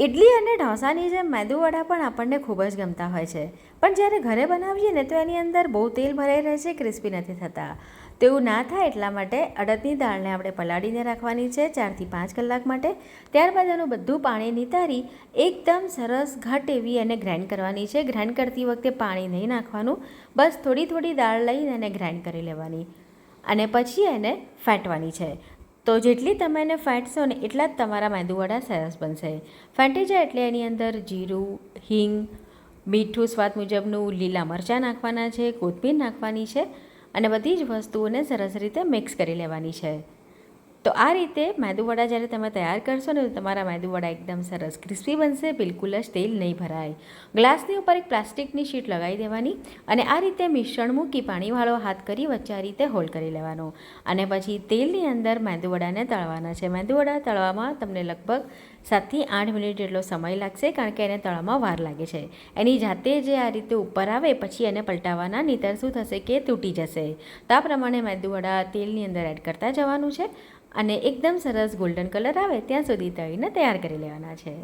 ઇડલી અને ઢોસાની જેમ મેદુવડા પણ આપણને ખૂબ જ ગમતા હોય છે. પણ જ્યારે ઘરે બનાવીએ ને તો એની અંદર બહુ તેલ ભરાઈ રહે છે, ક્રિસ્પી નથી થતા. તેવું ના થાય એટલા માટે અડદની દાળને આપણે પલાળીને રાખવાની છે ચારથી પાંચ કલાક માટે. ત્યારબાદ એનું બધું પાણી નિતારી એકદમ સરસ ઘટ એવી એને ગ્રાઇન્ડ કરવાની છે. ગ્રાઇન્ડ કરતી વખતે પાણી નહીં નાખવાનું. બસ થોડી થોડી દાળ લઈને એને ગ્રાઇન્ડ કરી લેવાની. અને પછી એને ફેંટવાની છે. તો જેટલી તમે એને ફેંટશો ને એટલા જ તમારા મેંદુવડા સરસ બનશે. ફેંટી જાય એટલે એની અંદર જીરું, હિંગ, મીઠું, સ્વાદ મુજબનું લીલા મરચાં નાખવાના છે, કોથમીર નાખવાની છે અને બધી જ વસ્તુઓને સરસ રીતે મિક્સ કરી લેવાની છે. તો આ રીતે મેદુવડા જ્યારે તમે તૈયાર કરશો ને તો તમારા મેદુવડા એકદમ સરસ ક્રિસ્પી બનશે, બિલકુલ જ તેલ નહીં ભરાય. ગ્લાસની ઉપર એક પ્લાસ્ટિકની શીટ લગાવી દેવાની અને આ રીતે મિશ્રણ મૂકી પાણીવાળો હાથ કરી વચ્ચે આ રીતે હોલ્ડ કરી લેવાનો. અને પછી તેલની અંદર મેંદુવડાને તળવાના છે. મેંદુવડા તળવામાં તમને લગભગ સાતથી આઠ મિનિટ જેટલો સમય લાગશે કારણ કે એને તળવામાં વાર લાગે છે. એની જાતે જે આ રીતે ઉપર આવે પછી એને પલટાવવાના નહીતર શું થશે કે તૂટી જશે. તો આ પ્રમાણે મેંદુવડા તેલની અંદર એડ કરતા જવાનું છે. અને એકદમ સરસ ગોલ્ડન કલર આવે ત્યાં સુધી તળીને તૈયાર કરી લેવાના છે.